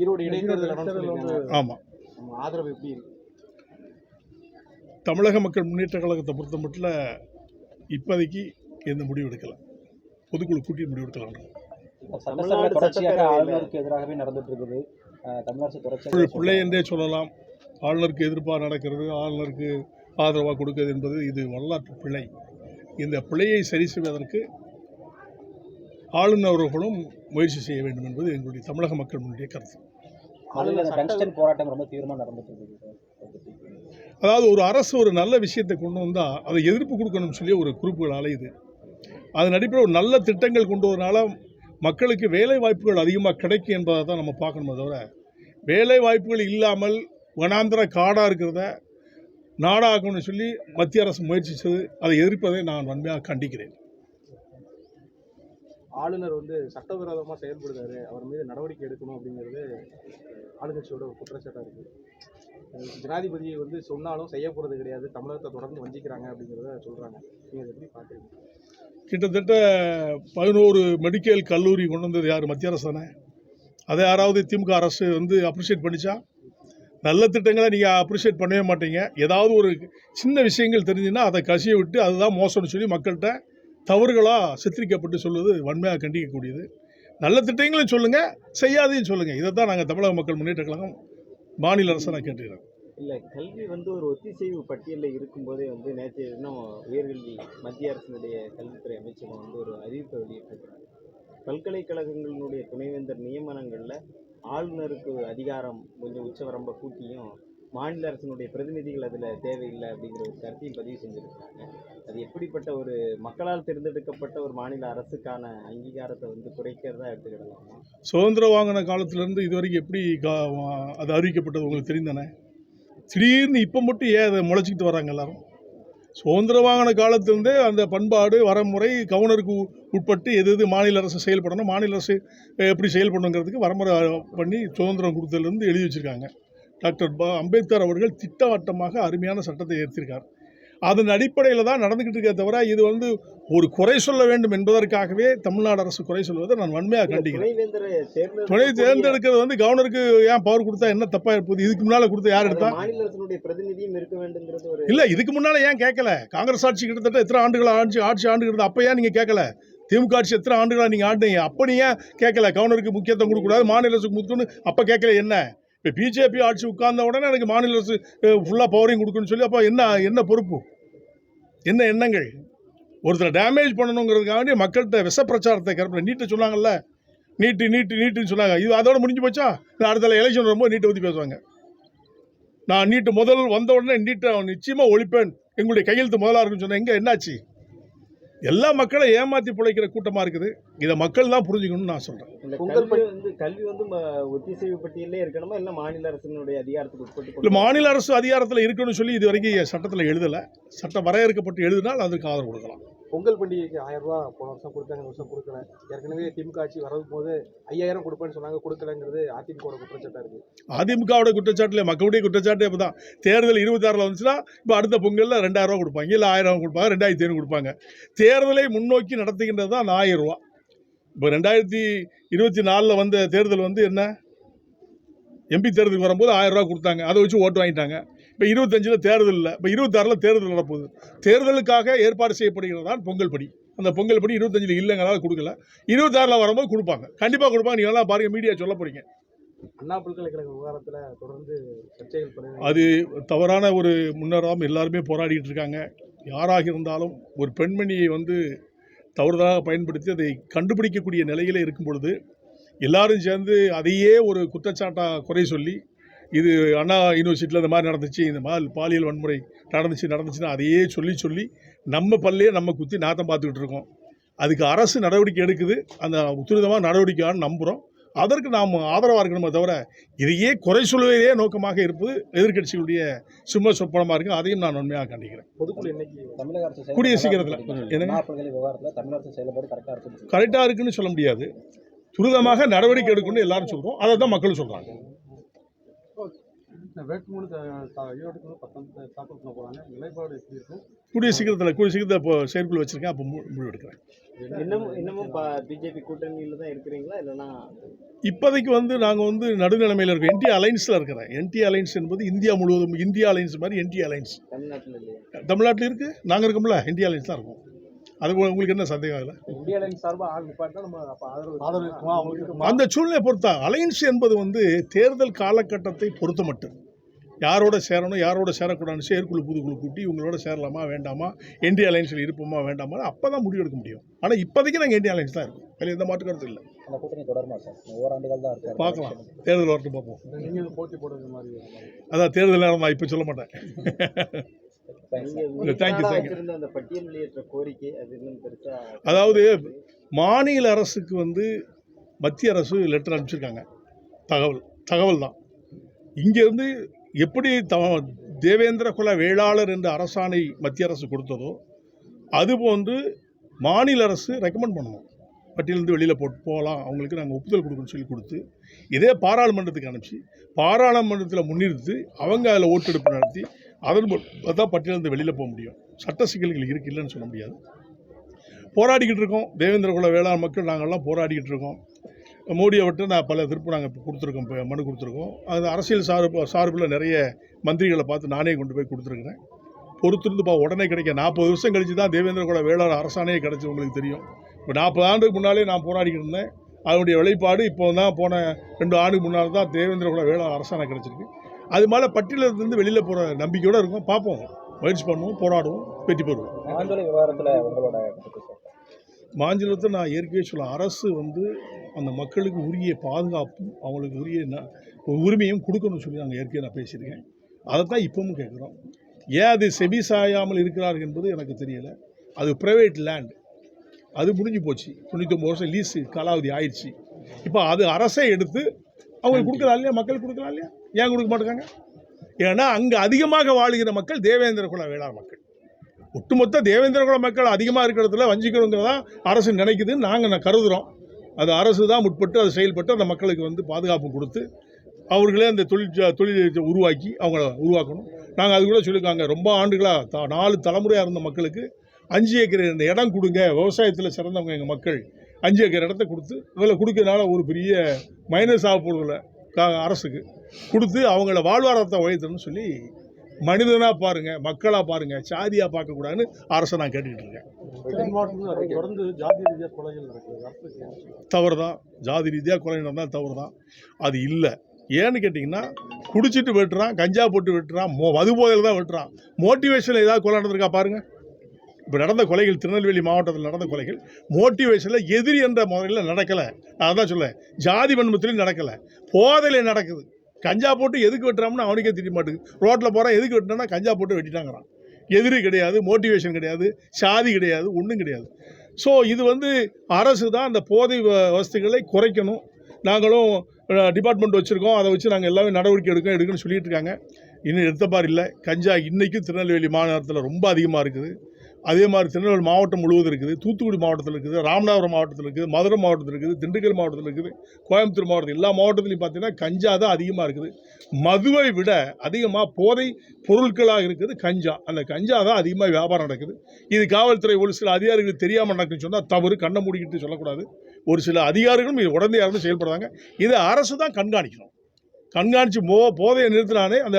ஈரோடு இடைத்தேர்தல். ஆமாம் நம்ம ஆதரவு எப்படி இருக்கு? தமிழக மக்கள் முன்னேற்ற கழகத்தை பொறுத்த மட்டும் இப்போதைக்கு எந்த முடிவு எடுக்கல. பொதுக்குழு கூட்டி முடிவு எடுக்கலாம் பிள்ளை என்றே சொல்லலாம். ஆளுநருக்கு எதிர்ப்பாக நடக்கிறது ஆளுநருக்கு ஆதரவாக கொடுக்கிறது என்பது இது வரலாற்று பிழை. இந்த பிழையை சரி செய்வதற்கு ஆளுநர்களும் முயற்சி செய்ய வேண்டும் என்பது எங்களுடைய தமிழக மக்கள் முன்னுடைய கருத்து. டங்ஸ்டன் போராட்டம் ரொம்ப தீவிரமா நடந்துட்டு இருக்குது. அதாவது ஒரு அரசு ஒரு நல்ல விஷயத்தை கொண்டு வந்தால் அதை எதிர்ப்பு கொடுக்கணும்னு சொல்லி ஒரு குறிப்புகள் அலையுது அதன் அடிப்படையில் ஒரு நல்ல திட்டங்கள் கொண்டு வரனால மக்களுக்கு வேலை வாய்ப்புகள் அதிகமாக கிடைக்கும் என்பதை தான் நம்ம பார்க்கணுமே தவிர வேலை வாய்ப்புகள் இல்லாமல் வனாந்திர காடாக இருக்கிறத நாடாக்கணும்னு சொல்லி மத்திய அரசு முயற்சித்தது அதை எதிர்ப்பதை நான் வன்மையாக கண்டிக்கிறேன் ஆளுநர் வந்து சட்டவிரோதமாக செயல்படுறாரு. அவர் மீது நடவடிக்கை எடுக்கணும் அப்படிங்கிறது ஆளுங்கட்சியோட ஒரு இருக்குது ஜனாதிபதியை ஜனாதிபதி வந்து சொன்னாலும் செய்ய போகிறது கிடையாது. தமிழகத்தை தொடர்ந்து வஞ்சிக்கிறாங்க அப்படிங்கிறத சொல்கிறாங்க நீங்கள் அதை எப்படி பார்க்குறீங்க? கிட்டத்தட்ட பதினோரு மெடிக்கல் கல்லூரி கொண்டு வந்தது யார்? மத்திய அரசு தானே? அதை யாராவது திமுக அரசு வந்து அப்ரிஷியேட் பண்ணிச்சா? நல்ல திட்டங்களை நீங்கள் அப்ரிஷியேட் பண்ணவே மாட்டீங்க. ஏதாவது ஒரு சின்ன விஷயங்கள் தெரிஞ்சுன்னா அதை கசிய விட்டு அதுதான் மோசம்னு சொல்லி மக்கள்கிட்ட தவறுகளாக சித்தரிக்கப்பட்டு சொல்வது வன்மையாக கண்டிக்கக்கூடியது. நல்ல திட்டங்களையும் சொல்லுங்கள் செய்யாதையும் சொல்லுங்கள் இதை தான் நாங்கள் தமிழக மக்கள் முன்னேற்ற கழகம் மாநில அரசு நான் கேட்டுக்கிறேன். இல்லை கல்வி வந்து ஒரு ஒத்திசைவு பட்டியலில் இருக்கும்போதே வந்து நேற்று இன்னும் உயர்கல்வி மத்திய அரசினுடைய கல்வித்துறை அமைச்சகம் வந்து ஒரு அறிவிப்பை வெளியிட்டிருக்கிறாங்க. பல்கலைக்கழகங்களினுடைய துணைவேந்தர் நியமனங்களில் ஆளுநருக்கு அதிகாரம் கொஞ்சம் உச்சவரம்பை கூட்டியும் மாநில அரசினுடைய பிரதிநிதிகள் அதில் தேவையில்லை அப்படிங்கிற ஒரு கருத்தையும் பதிவு செஞ்சுருக்காங்க அது எப்படிப்பட்ட ஒரு மக்களால் தேர்ந்தெடுக்கப்பட்ட ஒரு மாநில அரசுக்கான அங்கீகாரத்தை வந்து குறைக்கிறதா எடுத்துக்கிடலாமா? சுதந்திரம் வாங்கின காலத்திலேருந்து இது வரைக்கும் எப்படி கா அது அறிவிக்கப்பட்டது உங்களுக்கு தெரிந்தானே? திடீர்னு இப்போ மட்டும் ஏன் அதை முளைச்சிக்கிட்டு வராங்க எல்லாரும்? சுதந்திரம் வாங்கின காலத்திலேருந்தே அந்த பண்பாடு வரமுறை கவர்னருக்கு உட்பட்டு எது எது மாநில அரசு செயல்படணும் மாநில அரசு எப்படி செயல்படணுங்கிறதுக்கு வரமுறை பண்ணி சுதந்திரம் கொடுத்ததுலேருந்து எழுதி வச்சுருக்காங்க. டாக்டர் ப அம்பேத்கர் அவர்கள் திட்டவட்டமாக அருமையான சட்டத்தை ஏற்றிருக்கார். அதன் அடிப்படையில் தான் நடந்துக்கிட்டு இருக்கே தவிர இது வந்து ஒரு குறை சொல்ல வேண்டும் என்பதற்காகவே தமிழ்நாடு அரசு குறை சொல்வதை நான் வன்மையாக கண்டிக்கிறேன். துணை தேர்ந்தெடுக்கிறது வந்து கவர்னருக்கு ஏன் பவர் கொடுத்தா என்ன தப்பா இருப்பது இதுக்கு முன்னால கொடுத்த யார் எடுத்தா? இல்ல இதுக்கு முன்னால ஏன் கேட்கல? காங்கிரஸ் ஆட்சி கிட்டத்தட்ட எத்தனை ஆண்டுகள் ஆட்சி ஆட்சி ஆண்டு இருந்தது அப்ப ஏன் நீங்க கேட்கல? திமுக ஆட்சி எத்தனை ஆண்டுகளா நீங்க ஆண்டீங்க? அப்ப நீங்க ஏன் கேட்கல? கவர்னருக்கு முக்கியத்துவம் கொடுக்கக்கூடாது மாநில அரசுக்கு முக்கியம் அப்ப கேட்கல என்ன? இப்போ பிஜேபி ஆட்சி உட்கார்ந்த உடனே எனக்கு மாநில அரசு ஃபுல்லாக பவரையும் கொடுக்கணும்னு சொல்லி அப்போ என்ன என்ன பொறுப்பு? என்ன எண்ணங்கள்? ஒருத்தரை டேமேஜ் பண்ணணுங்கிறதுக்காக மக்கள்கிட்ட விஷ பிரச்சாரத்தை கருப்பில் நீட்டு சொன்னாங்கல்ல? நீட்டு நீட்டு நீட்டுன்னு சொன்னாங்க. இது அதோட முடிஞ்சு போச்சா? நான் அடுத்த எலெக்ஷன் ரொம்ப நீட்டை பற்றி பேசுவாங்க. நான் நீட்டு முதல் வந்த உடனே நீட்டை நிச்சயமாக ஒழிப்பேன். எங்களுடைய கையெழுத்து முதலாக இருக்குன்னு சொன்னேன். எங்கே என்னாச்சு? எல்லா மக்களை ஏமாற்றி பிழைக்கிற கூட்டமாக இருக்குது. இதை மக்கள் தான் புரிஞ்சுக்கணும்னு நான் சொல்கிறேன் கல்வி வந்து கல்வி வந்து ஒத்திசைவு பட்டியலே இருக்கணுமா? இல்ல மாநில அரசினுடைய அதிகாரத்துக்கு உட்பட்டு இல்லை மாநில அரசு அதிகாரத்தில் இருக்கணும்னு சொல்லி இது வரைக்கும் சட்டத்தில் எழுதலை. சட்டம் வரையறுக்கப்பட்டு எழுதினால் அதுக்கு ஆதரவு கொடுக்கலாம். பொங்கல் பண்டிகைக்கு ஆயிரம் ரூபா போன வருஷம் கொடுத்தாங்க இந்த வருஷம் கொடுக்கல. ஏற்கனவே திமுக ஆட்சி வரது போது ஐயாயிரம் கொடுப்பேன்னு சொன்னாங்க கொடுக்கலங்கிறது அதிமுக குற்றச்சாட்டாக இருக்கு. அதிமுகவோட குற்றச்சாட்டில் மக்களுடைய குற்றச்சாட்டு இப்போ தான் தேர்தல் இருபத்தாறில் வந்துச்சுன்னா இப்போ அடுத்த பொங்கலில் ரெண்டாயிரம் ரூபா கொடுப்பாங்க இல்லை ஆயிரம் ரூபா கொடுப்பாங்க ரெண்டாயிரத்தி ஐநூறு கொடுப்பாங்க. தேர்தலை முன்னோக்கி நடத்துகின்றது தான் அந்த ஆயிரம் ரூபா இப்போ ரெண்டாயிரத்தி இருபத்தி நாலில் வந்த தேர்தல் வந்து என்ன? எம்பி தேர்தலுக்கு வரும்போது ஆயிரம் ரூபா கொடுத்தாங்க அதை வச்சு ஓட்டு வாங்கிட்டாங்க. இப்போ இருபத்தஞ்சில் தேர்தல் இல்லை. இப்போ இருபத்தாறில் தேர்தல் நடப்போகுது. தேர்தலுக்காக ஏற்பாடு செய்யப்படுகிறது தான் பொங்கல் படி. அந்த பொங்கல் படி இருபத்தஞ்சில் இல்லைங்களால கொடுக்கல. இருபத்தாறில் வரும்போது கொடுப்பாங்க. கண்டிப்பாக கொடுப்பாங்க. நீங்களாம் பாருங்கள் மீடியா சொல்ல போகிறீங்க அண்ணா பல்கலைக்கழக விவகாரத்துல தொடர்ந்து சர்ச்சைகள் அது தவறான ஒரு முன்னேறாமல் எல்லாருமே போராடிட்டு இருக்காங்க. யாராக இருந்தாலும் ஒரு பெண்மணியை வந்து தவறுதலாக பயன்படுத்தி அதை கண்டுபிடிக்கக்கூடிய நிலையில் இருக்கும் பொழுது எல்லாரும் சேர்ந்து அதையே ஒரு குற்றச்சாட்டாக குறை சொல்லி இது அண்ணா யூனிவர்சிட்டியில் இந்த மாதிரி நடந்துச்சு இந்த மாதிரி பாலியல் வன்முறை நடந்துச்சு நடந்துச்சுன்னா அதையே சொல்லி சொல்லி நம்ம பல்லையே நம்ம குத்தி நாத்தம் பார்த்துக்கிட்டு இருக்கோம். அதுக்கு அரசு நடவடிக்கை எடுக்குது. அந்த துரிதமாக நடவடிக்கையான்னு நம்புகிறோம் அதற்கு நாம் ஆதரவாக இருக்கணுமே தவிர இதையே குறை சொல்வதே நோக்கமாக இருப்பது எதிர்க்கட்சிகளுடைய சும்மா சொப்பனமாக இருக்கு. அதையும் நான் உண்மையாக கண்டிக்கிறேன். கூடிய சீக்கிரத்துல. கரெக்டாக இருக்குன்னு சொல்ல முடியாது. துரிதமாக நடவடிக்கை எடுக்கணும்னு எல்லாரும் சொல்கிறோம் அதை தான் மக்களும் சொல்கிறாங்க வேட்புமனு ஈரோட்டுக்கு பத்தொன்பது தாக்கல் பண்ண போகிறாங்க நிலைப்பாடு எப்படி இருக்கும் கூடிய சீக்கிரத்தில் கூடிய சீக்கிரத்தில் இப்போ செயற்குழு வச்சுருக்கேன் அப்போ மு- முடிவு எடுக்கிறேன். இன்னமும் இன்னமும் பிஜேபி கூட்டணியில தான் இருக்கிறீங்களா இல்லைன்னா? இப்போதைக்கு வந்து நாங்கள் வந்து நடுநிலைமையில் இருக்கோம். என்டி அலைன்ஸில் இருக்கிறேன். என்டி அலைன்ஸ் என்பது இந்தியா முழுவதும் இந்தியா அலைன்ஸ் மாதிரி என்டி அலைன்ஸ் தமிழ்நாட்டில் தமிழ்நாட்டில் இருக்குது நாங்கள் இருக்கோம்ல இந்தியா அலைன்ஸ் தான் இருக்கோம். அது உங்களுக்கு என்ன சந்தேகம் அவங்களுக்கு அந்த சூழ்நிலை பொறுத்தா அலைன்ஸ் என்பது வந்து தேர்தல் காலகட்டத்தை பொறுத்த மட்டும். யாரோட சேரணும் யாரோட சேரக்கூடாதுன்னு செயற்குழு புதுக்குழு கூட்டி இவங்களோட சேரலாமா வேண்டாமா இந்திய அலைன்ஸில் இருப்போமா வேண்டாமா அப்போ தான் முடிவு எடுக்க முடியும். ஆனால் இப்போதைக்கு நாங்கள் இந்திய அலைன்ஸ் தான் இருக்கோம். அதில் எந்த மாற்று கருத்து இல்லை. அந்த கூட்டணி தொடருமா சார்? ஓராண்டுகள் தான் இருக்காரு பார்க்கலாம். தேர்தல் வரட்டும் பார்ப்போம். அதான் தேர்தல் நேரம் நான் இப்போ சொல்ல மாட்டேன். அதாவது மாநில அரசுக்கு வந்து மத்திய அரசு லெட்டர் அனுப்பிச்சிருக்காங்க. தகவல் தகவல் தான். இங்கேருந்து எப்படி த தேவேந்திர குல வேளாளர் என்ற அரசாணை மத்திய அரசு கொடுத்ததோ அதுபோன்று மாநில அரசு ரெக்கமெண்ட் பண்ணணும். பட்டியலேருந்து வெளியில் போட்டு போகலாம். அவங்களுக்கு நாங்கள் ஒப்புதல் கொடுக்கணும்னு சொல்லி கொடுத்து இதே பாராளுமன்றத்துக்கு அனுப்பிச்சு பாராளுமன்றத்தில் முன்னிறுத்து அவங்க அதில் ஓட்டெடுப்பு நடத்தி அதன் மூலம் தான் பட்டியலேருந்து வெளியில் போக முடியும். சட்ட சிக்கல்கள் இருக்கு இல்லைன்னு சொல்ல முடியாது. போராடிக்கிட்டு இருக்கோம். தேவேந்திர குல வேளாண் மக்கள் நாங்கள்லாம் போராடிக்கிட்டு இருக்கோம். மோடியை விட்டு நான் பல திருப்பு நாங்கள் இப்போ கொடுத்துருக்கோம் இப்போ மனு கொடுத்துருக்கோம். அது அரசியல் சார்பு சார்பில் நிறைய மந்திரிகளை பார்த்து நானே கொண்டு போய் கொடுத்துருக்குறேன். பொறுத்திருந்துப்பா உடனே கிடைக்க. நாற்பது வருஷம் கழிச்சு தான் தேவேந்திர குல வேளாண் அரசாணையே கிடச்சி உங்களுக்கு தெரியும். இப்போ நாற்பது ஆண்டுக்கு முன்னாலே நான் போராடிக்கிட்டு இருந்தேன். அதனுடைய வெளிப்பாடு இப்போ தான் போன ரெண்டு ஆண்டுக்கு முன்னால் தான் தேவேந்திர குல வேளாண் அரசாணை கிடச்சிருக்கு. அது மேலே பட்டியலிருந்து வெளியில் போகிற நம்பிக்கையோடு இருக்கும். பார்ப்போம். முயற்சி பண்ணுவோம் போராடுவோம் வெற்றி பெறுவோம். மாஞ்சோலை விவகாரத்தில் உங்களோட மாநிலத்தை நான் ஏற்கனவே சொல்ல அரசு வந்து அந்த மக்களுக்கு உரிய பாதுகாப்பும் அவங்களுக்கு உரிய உரிமையும் கொடுக்கணும்னு சொல்லி நாங்கள் ஏற்கனவே நான் பேசியிருக்கேன். அதை தான் இப்பவும் கேட்குறோம். ஏன் அது செவி சாயாமல் இருக்கிறார்கள் என்பது எனக்கு தெரியலை. அது ப்ரைவேட் லேண்ட் அது முடிஞ்சு போச்சு. தொண்ணூத்தொம்பது வருஷம் லீஸு காலாவதி ஆயிடுச்சு. இப்போ அது அரசே எடுத்து அவங்களுக்கு கொடுக்கலாம் இல்லையா? மக்கள் கொடுக்கலாம் இல்லையா? ஏன் கொடுக்க மாட்டேங்காங்க ஏன்னா அங்கே அதிகமாக வாழுகிற மக்கள் தேவேந்திர குல வேளாண் மக்கள். ஒட்டுமொத்த தேவேந்திர குல மக்கள் அதிகமாக இருக்கிறதுல வஞ்சிக்கணுங்கிறதா அரசு நினைக்குதுன்னு நாங்கள் கருதுகிறோம் அது அரசு தான் முற்பட்டு அது செயல்பட்டு அந்த மக்களுக்கு வந்து பாதுகாப்பு கொடுத்து அவர்களே அந்த தொழில் தொழிலை உருவாக்கி அவங்கள உருவாக்கணும். நாங்கள் அது கூட சொல்லியிருக்காங்க. ரொம்ப ஆண்டுகளாக த நாலு தலைமுறையாக இருந்த மக்களுக்கு அஞ்சு ஏக்கர் இந்த இடம் கொடுங்க. விவசாயத்தில் சிறந்தவங்க எங்கள் மக்கள். அஞ்சு ஏக்கர் இடத்த கொடுத்து இதில் கொடுக்கறதுனால ஒரு பெரிய மைனஸ் ஆக போகிறதில்ல அரசுக்கு. கொடுத்து அவங்கள வாழ்வாதாரத்தை உயர்த்தணும்னு சொல்லி மனிதனாக பாருங்கள் மக்களாக பாருங்கள் சாதியாக பார்க்கக்கூடாதுன்னு அரசை நான் கேட்டுக்கிட்டு இருக்கேன். தொடர்ந்து ஜாதி ரீதியாக கொலைகள் தவறு தான் ஜாதி ரீதியாக கொலை நடந்தால் தவறு தான் அது இல்லை. ஏன்னு கேட்டிங்கன்னா குடிச்சிட்டு வெட்டுறான் கஞ்சா போட்டு வெட்டுறான் மோ மது போதையில் தான் வெட்டுறான். மோட்டிவேஷனில் ஏதாவது கொலை நடந்திருக்கா பாருங்கள் இப்போ நடந்த கொலைகள் திருநெல்வேலி மாவட்டத்தில் நடந்த கொலைகள் மோட்டிவேஷனில் எதிரி என்ற முறையில் நடக்கலை. நான் தான் சொல்ல ஜாதி வன்மத்திலையும் நடக்கலை. போதையில் நடக்குது. கஞ்சா போட்டு எதுக்கு வெட்டுறான்னு அவனுக்கே தெரிய மாட்டேங்குது. ரோட்டில் போகிறான் எதுக்கு வெட்டினா கஞ்சா போட்டு வெட்டிட்டாங்கிறான். எதிரி கிடையாது மோட்டிவேஷன் கிடையாது சாதி கிடையாது ஒன்றும் கிடையாது. ஸோ இது வந்து அரசு தான் அந்த போதை வ- குறைக்கணும். நாங்களும் டிபார்ட்மெண்ட் வச்சுருக்கோம். அதை வச்சு நாங்கள் எல்லாமே நடவடிக்கை எடுக்கணும் எடுக்கணும்னு சொல்லிட்டு இருக்காங்க. இன்னும் எடுத்த பார் இல்லை. கஞ்சா இன்றைக்கும் திருநெல்வேலி மாநகரத்தில் ரொம்ப அதிகமாக இருக்குது. அதே மாதிரி திருநெல்வேலி மாவட்டம் முழுவதும் இருக்குது. தூத்துக்குடி மாவட்டத்தில் இருக்குது ராமநாதபுரம் மாவட்டத்தில் இருக்குது மதுரை மாவட்டத்தில் இருக்குது திண்டுக்கல் மாவட்டத்தில் இருக்குது கோயம்புத்தூர் மாவட்டத்தில் எல்லா மாவட்டத்துலையும் பார்த்தீங்கன்னா கஞ்சா தான் அதிகமாக இருக்குது. மதுவை விட அதிகமாக போதை பொருட்களாக இருக்குது கஞ்சா. அந்த கஞ்சா தான் அதிகமாக வியாபாரம் நடக்குது. இது காவல்துறை ஒரு சில அதிகாரிகள் தெரியாமல் நடக்குன்னு சொன்னால் தவறு கண்ணை மூடிக்கிட்டு சொல்லக்கூடாது. ஒரு சில அதிகாரிகளும் இது உடனே யாரும் செயல்படுறாங்க. இதை அரசு தான் கண்காணிக்கணும். கண்காணித்து போ போதையை நிறுத்தினாலே அந்த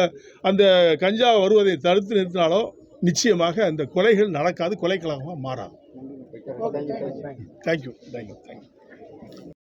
அந்த கஞ்சா வருவதை தடுத்து நிறுத்தினாலோ நிச்சயமாக அந்த கொலைகள் நடக்காது கொலைக்கலகமாக மாறாது. Thank you thank you thank you thank you